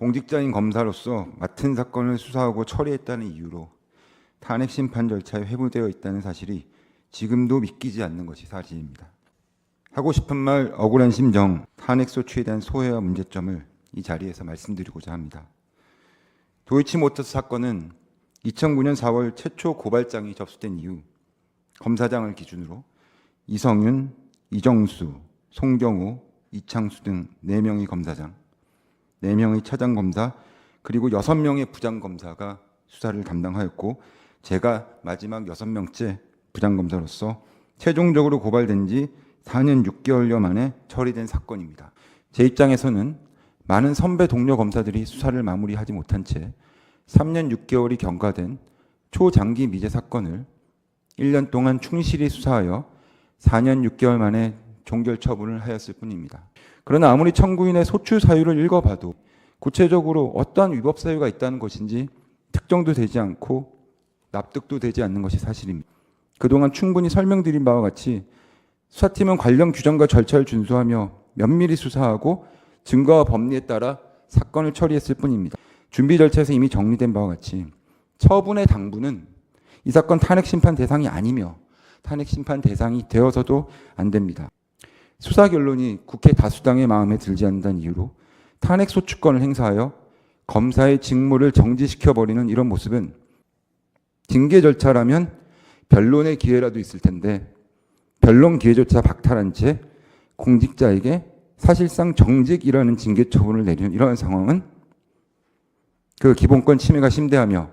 공직자인 검사로서 맡은 사건을 수사하고 처리했다는 이유로 탄핵 심판 절차에 회부되어 있다는 사실이 지금도 믿기지 않는 것이 사실입니다. 하고 싶은 말 억울한 심정, 탄핵 소추에 대한 소회와 문제점을 이 자리에서 말씀드리고자 합니다. 도이치모터스 사건은 2009년 4월 최초 고발장이 접수된 이후 검사장을 기준으로 이성윤, 이정수, 송경호, 이창수 등 4명의 검사장, 4명의 차장검사, 그리고 6명의 부장검사가 수사를 담당하였고 제가 마지막 6명째 부장검사로서 최종적으로 고발된 지 4년 6개월여 만에 처리된 사건입니다. 제 입장에서는 많은 선배 동료 검사들이 수사를 마무리하지 못한 채 3년 6개월이 경과된 초장기 미제 사건을 1년 동안 충실히 수사하여 4년 6개월 만에 종결 처분을 하였을 뿐입니다. 그러나 아무리 청구인의 소추 사유를 읽어봐도 구체적으로 어떠한 위법 사유가 있다는 것인지 특정도 되지 않고 납득도 되지 않는 것이 사실입니다. 그동안 충분히 설명드린 바와 같이 수사팀은 관련 규정과 절차를 준수하며 면밀히 수사하고 증거와 법리에 따라 사건을 처리했을 뿐입니다. 준비 절차에서 이미 정리된 바와 같이 처분의 당부는 이 사건 탄핵 심판 대상이 아니며 탄핵 심판 대상이 되어서도 안 됩니다. 수사 결론이 국회 다수당의 마음에 들지 않는다는 이유로 탄핵 소추권을 행사하여 검사의 직무를 정지시켜 버리는 이런 모습은 징계 절차라면 변론의 기회라도 있을 텐데 변론 기회조차 박탈한 채 공직자에게 사실상 정직이라는 징계 처분을 내리는 이러한 상황은 그 기본권 침해가 심대하며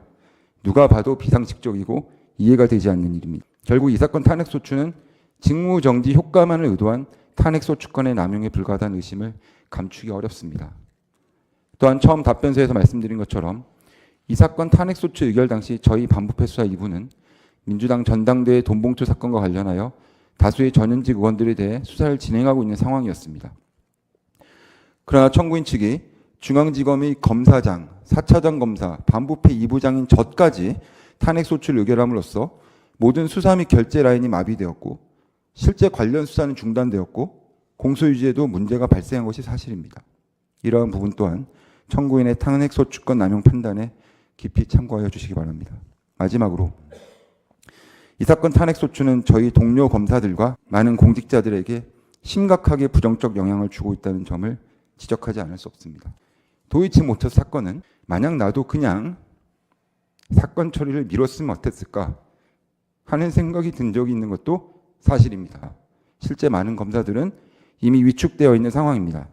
누가 봐도 비상식적이고 이해가 되지 않는 일입니다. 결국 이 사건 탄핵 소추는 직무 정지 효과만을 의도한 탄핵 소추권의 남용에 불과하다는 의심을 감추기 어렵습니다. 또한 처음 답변서에서 말씀드린 것처럼 이 사건 탄핵 소추 의결 당시 저희 반부패 수사 2부는 민주당 전당대회 돈봉투 사건과 관련하여 다수의 전현직 의원들에 대해 수사를 진행하고 있는 상황이었습니다. 그러나 청구인 측이 중앙지검의 검사장, 4차장 검사, 반부패 2부장인 저까지 탄핵 소추를 의결함으로써 모든 수사 및 결제 라인이 마비되었고 실제 관련 수사는 중단되었고 공소 유지에도 문제가 발생한 것이 사실입니다. 이러한 부분 또한 청구인의 탄핵 소추권 남용 판단에 깊이 참고하여 주시기 바랍니다. 마지막으로 이 사건 탄핵 소추는 저희 동료 검사들과 많은 공직자들에게 심각하게 부정적 영향을 주고 있다는 점을 지적하지 않을 수 없습니다. 도이치 모터 사건은 만약 나도 그냥 사건 처리를 미뤘으면 어땠을까 하는 생각이 든 적이 있는 것도 사실입니다. 실제 많은 검사들은 이미 위축되어 있는 상황입니다.